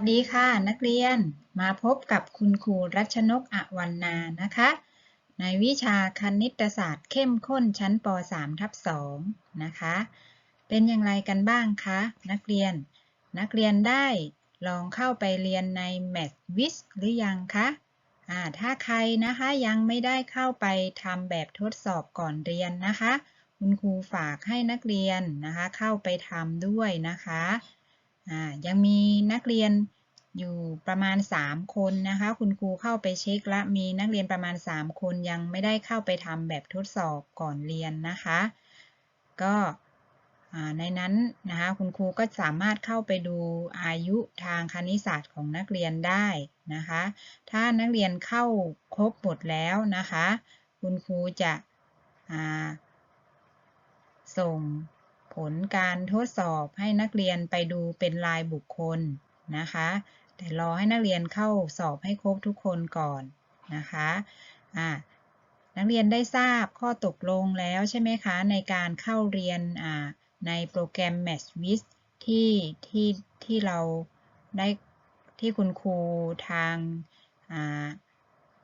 สวัสดีค่ะนักเรียนมาพบกับคุณครูรัชนกอวรรณานะคะ ในวิชาคณิตศาสตร์เข้มข้นชั้นป .3 ทับ2นะคะ เป็นอย่างไรกันบ้างคะนักเรียน นักเรียนได้ลองเข้าไปเรียนใน Math w i z หรือยังคะอ่าถ้าใครนะคะยังไม่ได้เข้าไปทำแบบทดสอบก่อนเรียนนะคะ คุณครูฝากให้นักเรียนนะคะเข้าไปทำด้วยนะคะ ยังมีนักเรียนอยู่ประมาณ 3 คนนะคะ คุณครูเข้าไปเช็คและมีนักเรียนประมาณ 3 คนยังไม่ได้เข้าไปทำแบบทดสอบก่อนเรียนนะคะ ก็ในนั้นนะคะคุณครูก็สามารถเข้าไปดูอายุทางคณิตศาสตร์ของนักเรียนได้นะคะ ถ้านักเรียนเข้าครบหมดแล้วนะคะ คุณครูจะส่ง ลการทดสอบให้นักเรียนไปดูเป็นรายบุคคลนะคะ แต่รอให้นักเรียนเข้าสอบให้ครบทุกคนก่อนนะคะอ่านักเรียนได้ทราบข้อตกลงแล้วใช่ไหมคะในการเข้าเรียนในโปรแกรม MathWiz ที่ที่ที่เราได้ที่คุณครูทาง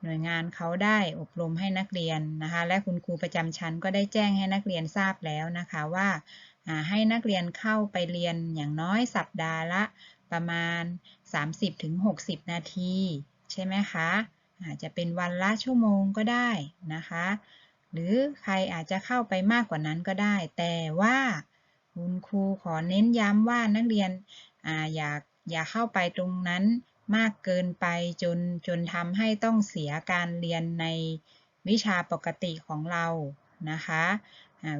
หน่วยงานเขาได้อบรมให้นักเรียนนะคะ และคุณครูประจำชั้นก็ได้แจ้งให้นักเรียนทราบแล้วนะคะว่า ให้นักเรียนเข้าไปเรียนอย่างน้อยสัปดาห์ละประมาณ 30-60 นาที ใช่ไหมคะอาจจะเป็นวันละชั่วโมงก็ได้นะคะ หรือใครอาจจะเข้าไปมากกว่านั้นก็ได้ แต่ว่าคุณครูขอเน้นย้ำว่านักเรียนออย่าอย่าเข้าไปตรงนั้นมากเกินไปจนจนทำให้ต้องเสียการเรียนในวิชาปกติของเรานะคะ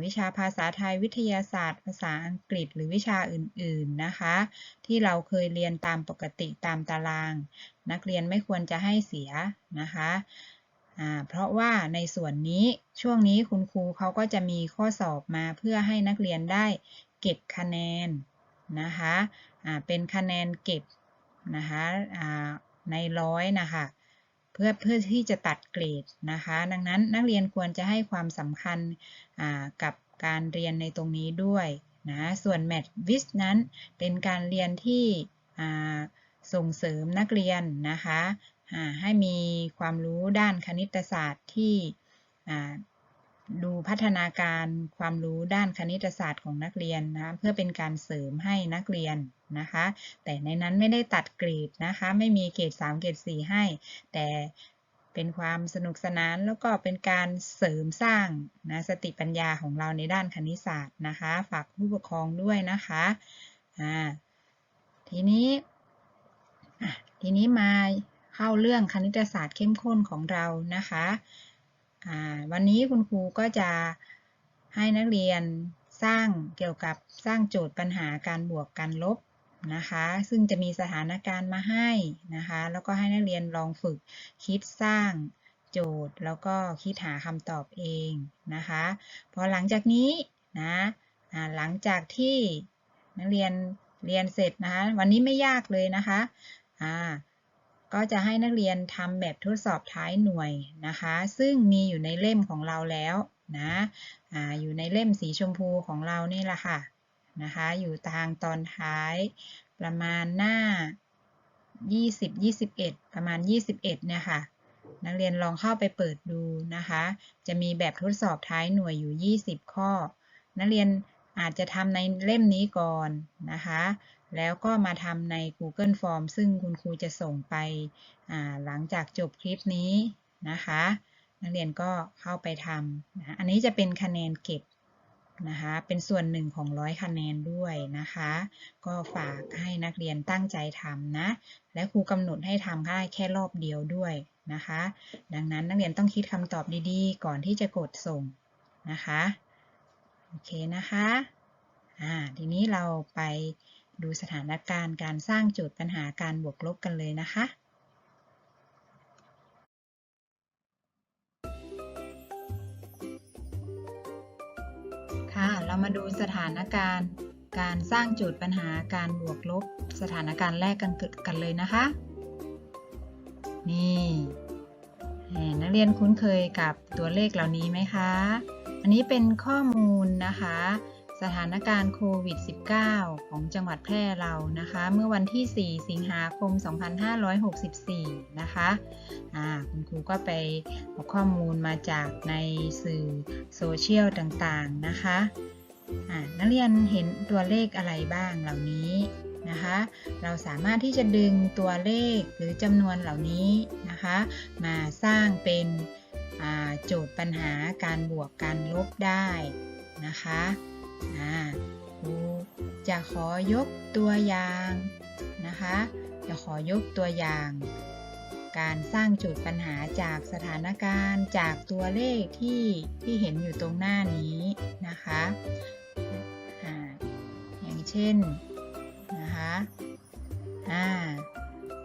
วิชาภาษาไทยวิทยาศาสตร์ ภาษาอังกฤษ หรือวิชาอื่น ๆ นะคะ ที่เราเคยเรียนตามปกติตามตาราง นักเรียนไม่ควรจะให้เสียนะคะเพราะว่าในส่วนนี้ช่วงนี้คุณครูเขาก็จะมีข้อสอบมาเพื่อให้นักเรียนได้เก็บคะแนนนะคะเป็นคะแนนเก็บนะคะในร้อยนะคะ เพื่อเพื่อที่จะตัดเกรดนะคะ ดังนั้นนักเรียนควรจะให้ความสำคัญกับการเรียนในตรงนี้ด้วยนะส่วน m a t วิสนั้นเป็นการเรียนที่ส่งเสริมนักเรียนนะคะให้มีความรู้ด้านคณิตศาสตร์ที่ ดูพัฒนาการความรู้ด้านคณิตศาสตร์ของนักเรียนนะเพื่อเป็นการเสริมให้นักเรียนนะคะ แต่ในนั้นไม่ได้ตัดเกรดนะคะ ไม่มีเกรด3เกรด4ให้ แต่เป็นความสนุกสนานแล้วก็เป็นการเสริมสร้างนะสติปัญญาของเราในด้านคณิตศาสตร์นะคะ ฝากผู้ปกครองด้วยนะคะอ่าทีนี้ทีนี้มาเข้าเรื่องคณิตศาสตร์เข้มข้นของเรานะคะ วันนี้คุณครูก็จะให้นักเรียนสร้างเกี่ยวกับสร้างโจทย์ปัญหาการบวกการลบนะคะ ซึ่งจะมีสถานการณ์มาให้นะคะ แล้วก็ให้นักเรียนลองฝึกคิดสร้างโจทย์ แล้วก็คิดหาคำตอบเองนะคะพอหลังจากนี้นะหลังจากที่นักเรียนเรียนเสร็จนะคะ วันนี้ไม่ยากเลยนะคะอ่า ก็จะให้นักเรียนทำแบบทดสอบท้ายหน่วยนะคะ ซึ่งมีอยู่ในเล่มของเราแล้วนะออยู่ในเล่มสีชมพูของเรานี่แหละค่ะนะคะ อยู่ทางตอนท้ายประมาณหน้า 20 21 ประมาณ 21เนี่ยค่ะ นักเรียนลองเข้าไปเปิดดูนะคะ จะมีแบบทดสอบท้ายหน่วยอยู่ 20 ข้อ นักเรียนอาจจะทำในเล่มนี้ก่อนนะคะ แล้วก็มาทำใน Google Form ซึ่งคุณครูจะส่งไปหลังจากจบคลิปนี้นะคะ นักเรียนก็เข้าไปทำนะอันนี้จะเป็นคะแนนเก็บนะคะ เป็นส่วนหนึ่งของร้อยคะแนนด้วยนะคะ ก็ฝากให้นักเรียนตั้งใจทำนะ และครูกำหนดให้ทำได้แค่รอบเดียวด้วยนะคะ ดังนั้นนักเรียนต้องคิดคำตอบดีๆ ก่อนที่จะกดส่งนะคะ โอเคนะคะ อ่า ทีนี้เราไป ดูสถานการณ์การสร้างโจทย์ปัญหาการบวกลบกันเลยนะคะค่ะเรามาดูสถานการณ์การสร้างโจทย์ปัญหาการบวกลบ สถานการณ์แรกกันกันเลยนะคะ นี่นักเรียนคุ้นเคยกับตัวเลขเหล่านี้ไหมคะ อันนี้เป็นข้อมูลนะคะ สถานการณ์โควิด -19 ของจังหวัดแพร่เรานะคะ เมื่อวันที่ 4 สิงหาคม 2564 นะคะอ่าคุณครูก็ไปเอาข้อมูลมาจากในสื่อโซเชียลต่างๆนะคะนักเรียนเห็นตัวเลขอะไรบ้างเหล่านี้นะคะ เราสามารถที่จะดึงตัวเลขหรือจำนวนเหล่านี้นะคะ มาสร้างเป็นโจทย์ปัญหาการบวกการลบได้นะคะ ครูจะขอยกตัวอย่างนะคะจะขอยกตัวอย่าง การสร้างจทย์ปัญหาจากสถานการณ์จากตัวเลขที่ที่เห็นอยู่ตรงหน้านี้นะคะอย่างเช่นนะคะ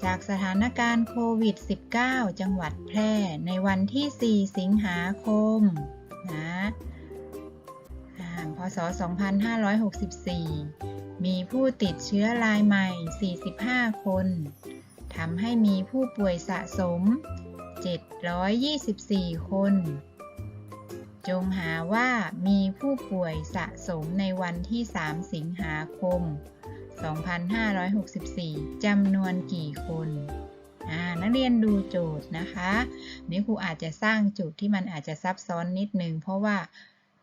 จากสถานการณ์โควิด -19 จังหวัดแพร่ในวันที่ 4 สิงหาคม ศ 2564 มีผู้ติดเชื้อรายใหม่ 45 คน ทำให้มีผู้ป่วยสะสม 724 คน จงหาว่ามีผู้ป่วยสะสมในวันที่ 3 สิงหาคม 2564 จำนวนกี่คนนักเรียนดูโจทย์นะคะ นี่ครูอาจจะสร้างโจทย์ที่มันอาจจะซับซ้อนนิดนึง เพราะว่า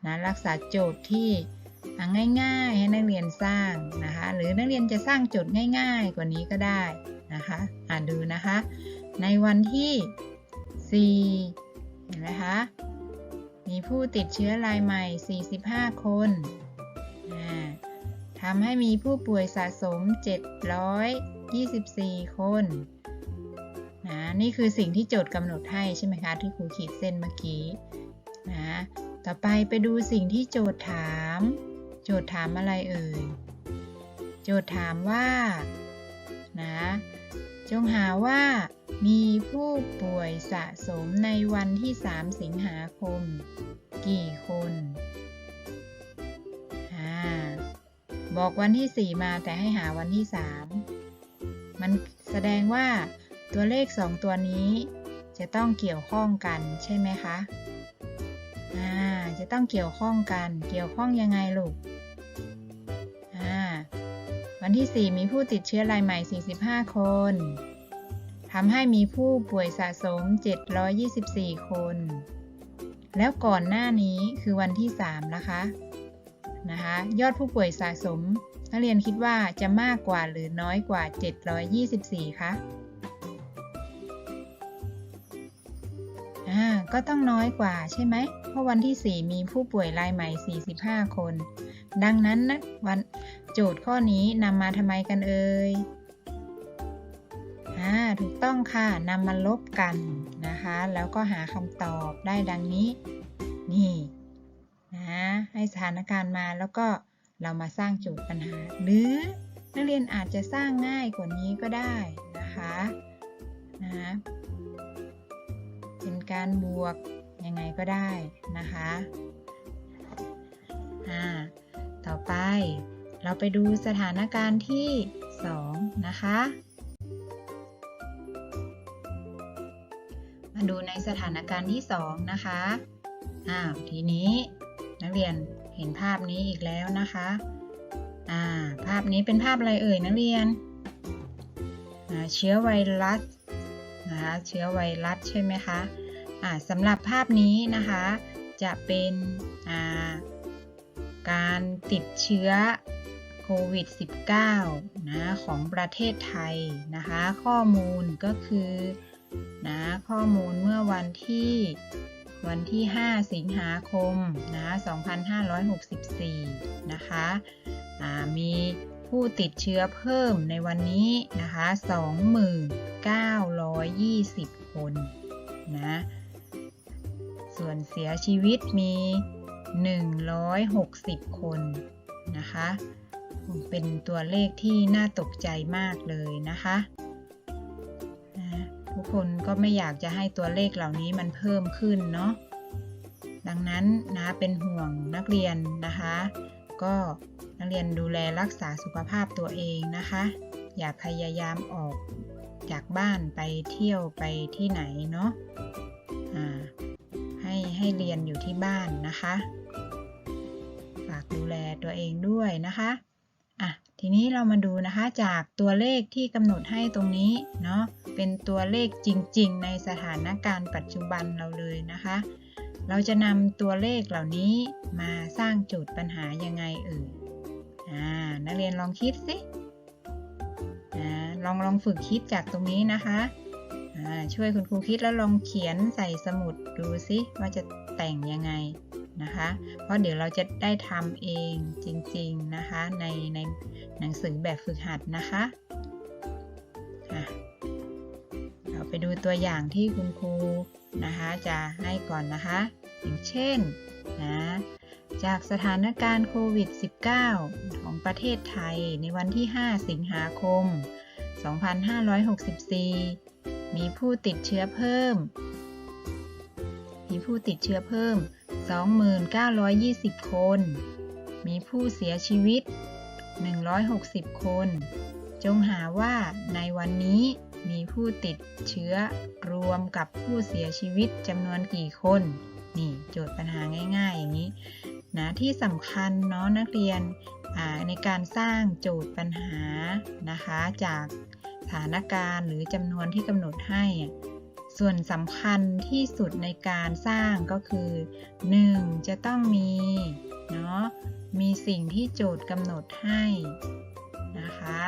นะรักษาโจทย์ที่ง่ายๆให้นักเรียนสร้างนะคะ หรือนักเรียนจะสร้างโจทย์ง่าย ๆ กว่านี้ก็ได้นะคะอ่านดูนะคะ ในวันที่4เห็นไหมคะมีผู้ติดเชื้อรายใหม่ 45 คนอ่าทำให้มีผู้ป่วยสะสม 724 คนนะนี่คือสิ่งที่โจทย์กำหนดให้ใช่ไหมคะ ที่ครูขีดเส้นเมื่อกี้นะ ต่อไปไปดูสิ่งที่โจทย์ถาม โจทย์ถามอะไรเอ่ย โจทย์ถามว่า นะ จงหาว่ามีผู้ป่วยสะสมในวันที่ 3 สิงหาคม กี่คนอ่าบอกวันที่ 4 มาแต่ให้หาวันที่ 3 มันแสดงว่าตัวเลข 2 ตัวนี้จะต้องเกี่ยวข้องกันใช่ไหมคะ อ่า จะต้องเกี่ยวข้องกัน เกี่ยวข้องยังไงลูก อ่า วันที่ 4 มีผู้ติดเชื้อรายใหม่ 45 คนทำให้มีผู้ป่วยสะสม 724 คน แล้วก่อนหน้านี้คือวันที่ 3 นะคะ นะคะ ยอดผู้ป่วยสะสม นักเรียนคิดว่าจะมากกว่าหรือน้อยกว่า 724 คะ อ่าก็ต้องน้อยกว่าใช่ไหม เพราะวันที่ 4 มีผู้ป่วยรายใหม่ 45 คน ดังนั้นนะวันโจทย์ข้อนี้นำมาทำไมกันเอ่ยอ่าถูกต้องค่ะนำมาลบกันนะคะ แล้วก็หาคำตอบได้ดังนี้ นี่นะให้สถานการณ์มาแล้วก็เรามาสร้างโจทย์ปัญหา หรือนักเรียนอาจจะสร้างง่ายกว่านี้ก็ได้นะคะนะ การบวก ยังไงก็ได้นะคะอ่าต่อไปเราไปดูสถานการณ์ที่ 2 นะคะ มาดูในสถานการณ์ที่ 2 นะคะอ้าวทีนี้นักเรียนเห็นภาพนี้อีกแล้วนะคะอ่าภาพนี้เป็นภาพอะไรเอ่ยนักเรียนเชื้อไวรัสนะคะเชื้อไวรัสใช่ไหมคะ สำหรับภาพนี้นะคะ จะเป็นาการติดเชื้อโควิด -19 นะของประเทศไทยนะคะ ข้อมูลก็คือนะข้อมูลเมื่อวันที่วันที่ 5 สิงหาคมนะ2564 นะคะมีผู้ติดเชื้อเพิ่มในวันนี้นะคะ 2920 คนนะ ส่วนเสียชีวิตมี 160 คนนะคะเป็นตัวเลขที่น่าตกใจมากเลยนะคะทุกคนก็ไม่อยากจะให้ตัวเลขเหล่านี้มันเพิ่มขึ้นเนาะดังนั้นนะเป็นห่วงนักเรียนนะคะ ก็นักเรียนดูแลรักษาสุขภาพตัวเองนะคะ อย่าพยายามออกจากบ้านไปเที่ยวไปที่ไหนเนาะอ่า ให้เรียนอยู่ที่บ้านนะคะ ฝากดูแลตัวเองด้วยนะคะอะทีนี้เรามาดูนะคะจากตัวเลขที่กำหนดให้ตรงนี้เนาะเป็นตัวเลขจริง ๆ ในสถานการณ์ปัจจุบันเราเลยนะคะ เราจะนำตัวเลขเหล่านี้มาสร้างโจทย์ปัญหายังไงเอ่ยอ่านักเรียนลองคิดสิอ่าลองลองฝึกคิดจากตรงนี้นะคะ ช่วยคุณครูคิดแล้วลองเขียนใส่สมุดดูสิว่าจะแต่งยังไงนะคะ เพราะเดี๋ยวเราจะได้ทำเองจริงๆนะคะในในหนังสือแบบฝึกหัดนะคะอะเราไปดูตัวอย่างที่คุณครูนะคะจะให้ก่อนนะคะ อย่างเช่นนะจากสถานการณ์โควิด -19 ของประเทศไทยในวันที่ 5 สิงหาคม 2564 มีผู้ติดเชื้อเพิ่ม มีผู้ติดเชื้อเพิ่ม 2920 คน มีผู้เสียชีวิต 160 คน จงหาว่าในวันนี้มีผู้ติดเชื้อรวมกับผู้เสียชีวิตจำนวนกี่คน นี่โจทย์ปัญหาง่าย ๆ อย่างนี้นะที่สำคัญเนาะนักเรียนในการสร้างโจทย์ปัญหานะคะจาก ถานการณ์หรือจำนวนที่กำหนดให้ ส่วนสำคัญที่สุดในการสร้างก็คือ 1. จะต้องมีเนาะมีสิ่งที่โจทย์กำหนดให้นะคะ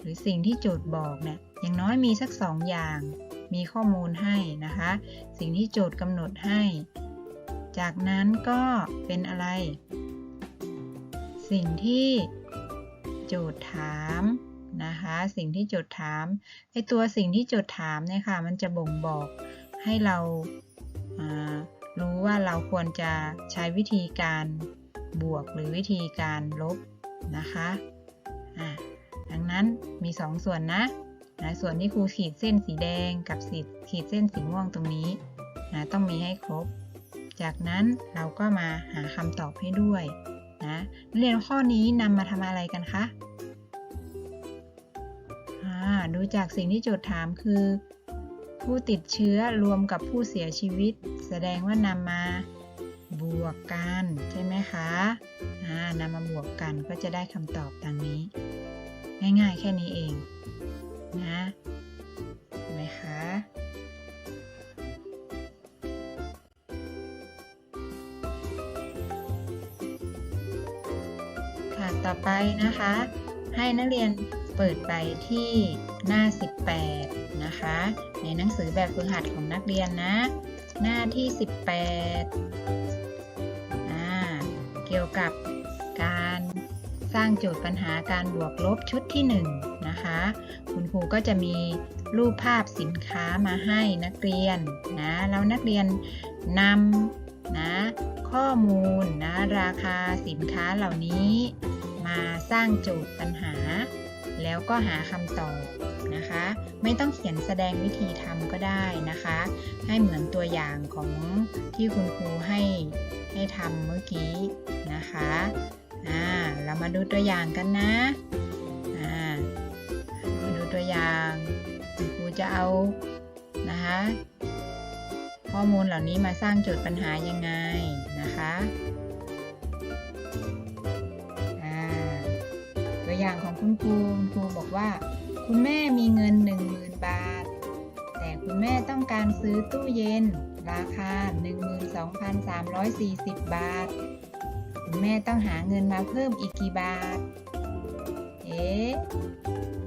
หรือสิ่งที่โจทย์บอกเนี่ยอย่างน้อยมีสักสองอย่าง มีข้อมูลให้นะคะ สิ่งที่โจทย์กำหนดให้ จากนั้นก็เป็นอะไร สิ่งที่โจทย์ถาม นะคะสิ่งที่โจทย์ถามไอตัวสิ่งที่โจทย์ถามเนี่ยค่ะมันจะบ่งบอกให้เราารู้ว่าเราควรจะใช้วิธีการบวกหรือวิธีการลบนะคะอะดังนั้นมีสองส่วนนะนะส่วนที่ครูขีดเส้นสีแดงกับสีขีดเส้นสีม่วงตรงนี้นะต้องมีให้ครบ จากนั้นเราก็มาหาคำตอบให้ด้วยนะเรียนข้อนี้นำมาทำอะไรกันคะ ดูจากสิ่งที่โจทย์ถามคือ ผู้ติดเชื้อรวมกับผู้เสียชีวิต แสดงว่านำมาบวกกันใช่ไหมคะนำมาบวกกันก็จะได้คำตอบดังนี้ ง่ายๆแค่นี้เอง นะเห็นไหมคะค่ะต่อไปนะคะ ให้นักเรียนเปิดไปที่ หน้า 18 นะคะ ในหนังสือแบบฝึกหัดของนักเรียนนะ หน้าที่ 18อ่าเกี่ยวกับการสร้างโจทย์ปัญหาการบวกลบชุดที่ 1 นะคะ คุณครูก็จะมีรูปภาพสินค้ามาให้นักเรียนนะแล้วนักเรียนนำนะข้อมูลนะราคาสินค้าเหล่านี้ มาสร้างโจทย์ปัญหา แล้วก็หาคำตอบ นะคะ ไม่ต้องเขียนแสดงวิธีทำก็ได้นะคะ ให้เหมือนตัวอย่างของที่คุณครูให้ให้ทำเมื่อกี้นะคะอ่าเรามาดูตัวอย่างกันนะอ่ามาดูตัวอย่างคุณครูจะเอานะคะข้อมูลเหล่านี้มาสร้างโจทย์ปัญหายังไงนะคะอ่าตัวอย่างของคุณครูคุณครูบอกว่า คุณแม่มีเงิน 10,000 บาท แต่คุณแม่ต้องการซื้อตู้เย็น ราคา 12,340 บาท คุณแม่ต้องหาเงินมาเพิ่มอีกกี่บาท เอ๊ะ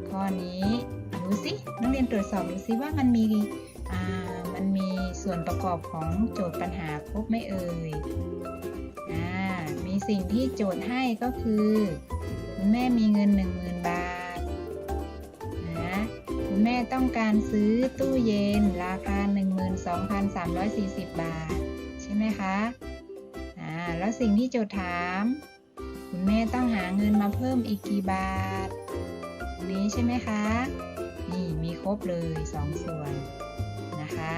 ข้อนี้ดูสินักเรียนตรวจสอบดูสิว่ามันมีอ่ามันมีส่วนประกอบของโจทย์ปัญหาครบไหม่เอ่ยอ่ามีสิ่งที่โจทย์ให้ก็คือ คุณแม่มีเงิน 10,000 บาทนะคุณแม่ ต้องการซื้อตู้เย็นราคา 12,340 บาท ใช่ไหมคะอ่าแล้วสิ่งที่โจทย์ถาม คุณแม่ต้องหาเงินมาเพิ่มอีกกี่บาทนี้ใช่ไหมคะ นี่มีครบเลย 2ส่วนนะคะ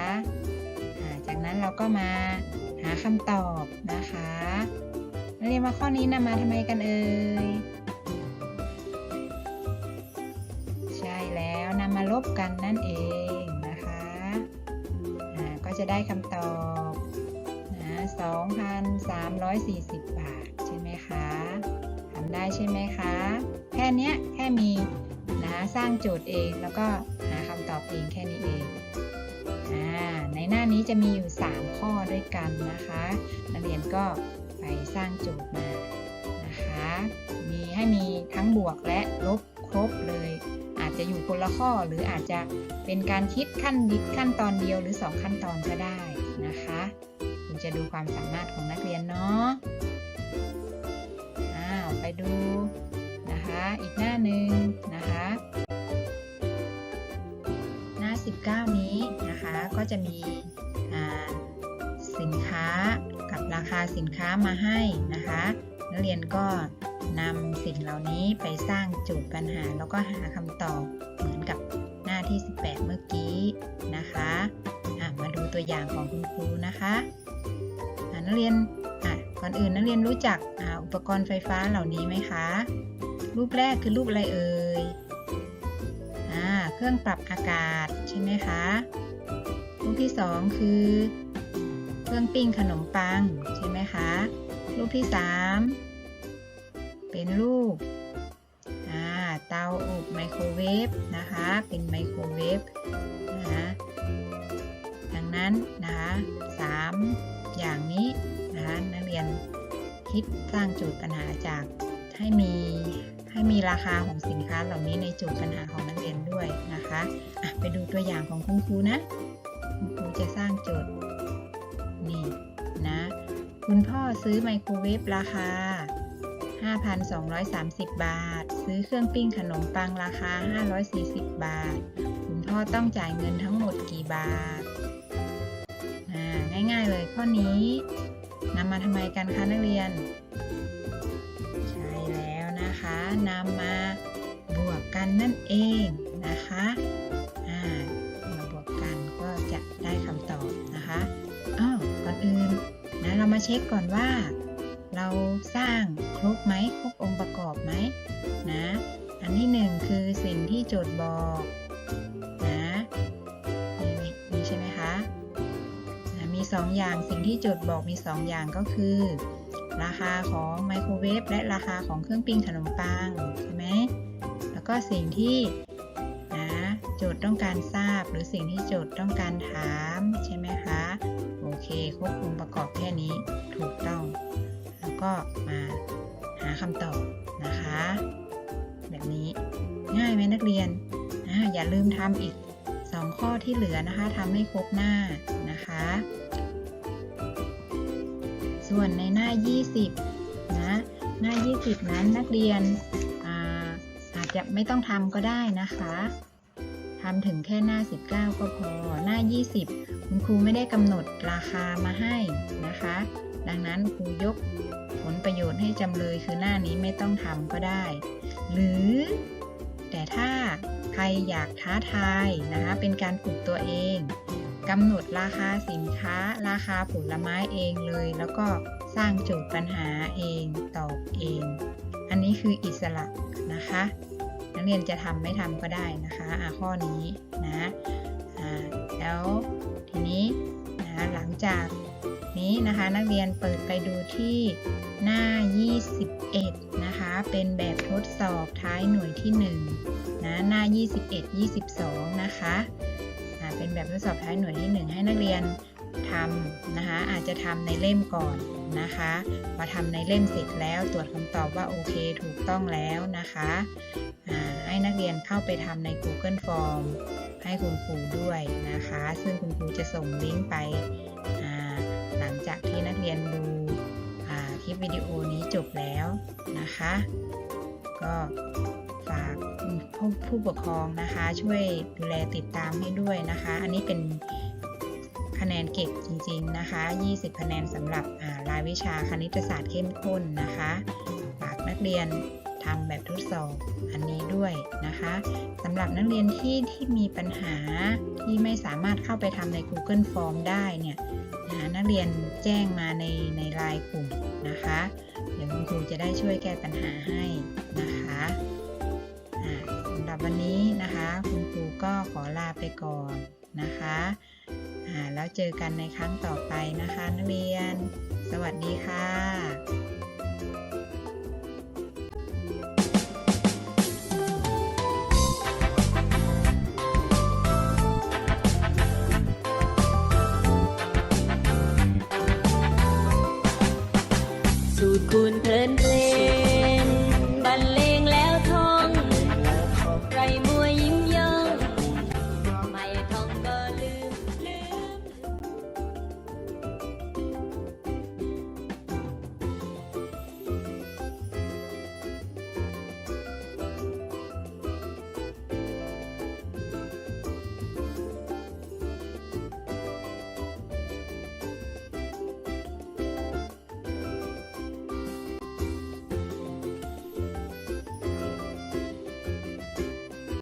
จากนั้นเราก็มาหาคำตอบนะคะเรียนว่าข้อนี้นำมาทำไมกันเอ่ย บกันนั่นเองนะคะก็จะได้คำตอบนะ2,340 บาทใช่ไหมคะทำได้ใช่ไหมคะ แค่นี้แค่มีนะสร้างโจทย์เองแล้วก็หาคำตอบเองแค่นี้เองอในหน้านี้จะมีอยู่ 3 ข้อด้วยกันนะคะ นักเรียนก็ไปสร้างโจทย์มานะคะ มีให้มีทั้งบวกและลบครบเลย จะอยู่คนละข้อหรืออาจจะเป็นการคิดขั้นดิขั้นตอนเดียวหรือ 2 ขั้นตอนก็ได้นะคะคุณจะดูความสามารถของนักเรียนเนาะอ้าวไปดูนะคะ อีกหน้าหนึ่งนะคะ หน้า 19 นี้นะคะก็จะมีสินค้ากับราคาสินค้ามาให้นะคะ นักเรียนก็ นำสิ่งเหล่านี้ไปสร้างโจทย์ปัญหา แล้วก็หาคำตอบเหมือนกับหน้าที่ 18 เมื่อกี้นะคะะมาดูตัวอย่างของคุณครูนะคะะนักเรียนอะก่อนอื่นนักเรียนรู้จักออุปกรณ์ไฟฟ้าเหล่านี้ไหมคะ รูปแรกคือรูปอะไรเอ่ยอ่าเครื่องปรับอากาศใช่ไหมคะรูปที่สองคือ เครื่องปิ้งขนมปังใช่ไหมคะรูปที่สาม เป็นรูปเตาอบไมโครเวฟนะคะ เป็นไมโครเวฟนะคะดังนั้นนะคะสามอย่างนี้นะคะนักเรียนคิดสร้างโจทย์ปัญหาจากให้มีให้มีราคาของสินค้าเหล่านี้ในโจทย์ปัญหาของนักเรียนด้วยนะคะะไปดูตัวอย่างของคุณครูนะคุณครูจะสร้างโจทย์นี่นะคุณพ่อซื้อไมโครเวฟราคา 5,230 บาท ซื้อเครื่องปิ้งขนมปังราคา 540 บาท คุณพ่อต้องจ่ายเงินทั้งหมดกี่บาทาง่ายๆเลยข้อนี้นำมาทำไมกันคะนักเรียน ใช่แล้วนะคะนำมาบวกกันนั่นเองนะคะมาบวกกันก็จะได้คำตอบนะคะอ้าวก่อนอื่นนะเรามาเช็คก่อนว่า เราสร้างครบไหมครบองค์ประกอบไหมนะอันที่หนึ่งคือสิ่งที่โจทย์บอกนะนี่ใช่ไหมคะนะมีสองอย่างสิ่งที่โจทย์บอกมีสองอย่างก็คือ ราคาของไมโครเวฟและราคาของเครื่องปิ้งขนมปังใช่ไหมแล้วก็สิ่งที่นะโจทย์ต้องการทราบหรือสิ่งที่โจทย์ต้องการถามใช่ไหมคะโอเคครบองค์ประกอบแค่นี้ถูกต้อง ก็มาหาคำตอบนะคะ แบบนี้ง่ายไหมนักเรียนอ่าอย่าลืมทำอีก 2 ข้อที่เหลือนะคะทำให้ครบหน้านะคะ ส่วนในหน้า 20 นะ หน้า 20 นั้นนักเรียนอาอาจจะไม่ต้องทำก็ได้นะคะทำถึงแค่หน้า 19 ก็พอ หน้า 20 คุณครูไม่ได้กำหนดราคามาให้นะคะ ดังนั้นครูยก ผลประโยชน์ให้จำเลยคือหน้านี้ไม่ต้องทำก็ได้ หรือ แต่ถ้าใครอยากท้าทายนะคะเป็นการฝึกตัวเองกำหนดราคาสินค้า ราคาผลไม้เองเลย แล้วก็สร้างโจทย์ปัญหาเองตอบเอง อันนี้คืออิสระนะคะนักเรียนจะทำไม่ทำก็ได้นะคะะข้อนี้นะแล้วทีนี้นะหลังจาก นี้นะคะ นักเรียนเปิดไปดูที่หน้า 21 นะคะ เป็นแบบทดสอบท้ายหน่วยที่1นะหน้า 21 22 นะคะเป็นแบบทดสอบท้ายหน่วยที่ 1 ให้นักเรียนทำนะคะ อาจจะทำในเล่มก่อนนะคะพอทำในเล่มเสร็จแล้วตรวจคำตอบว่าโอเคถูกต้องแล้วนะคะให้นักเรียนเข้าไปทำใน Google Form ให้คุณครูด้วยนะคะ ซึ่งคุณครูจะส่งลิงก์ไปอ่า ลังจากที่นักเรียนดูคลิปวิดีโอนี้จบแล้วนะคะ ก็ฝากผู้ผู้ปกครองนะคะ ช่วยดูแลติดตามให้ด้วยนะคะ อันนี้เป็นคะแนนเก็บจริงๆนะคะ 20 คะแนนสำหรับรายวิชาคณิตศาสตร์เข้มข้นนะคะ ฝากนักเรียน ทำแบบทดสอบอันนี้ด้วยนะคะสำหรับนักเรียนที่ที่มีปัญหาที่ไม่สามารถเข้าไปทำใน Google Form ได้เนี่ยนะะนักเรียนแจ้งมาในในไลน์กลุ่มนะคะ เดี๋ยวคุณครูจะได้ช่วยแก้ปัญหาให้นะคะสำหรับวันนี้นะคะ คุณครูก็ขอลาไปก่อนนะคะแล้วเจอกันในครั้งต่อไปนะคะ นักเรียน สวัสดีค่ะ kunt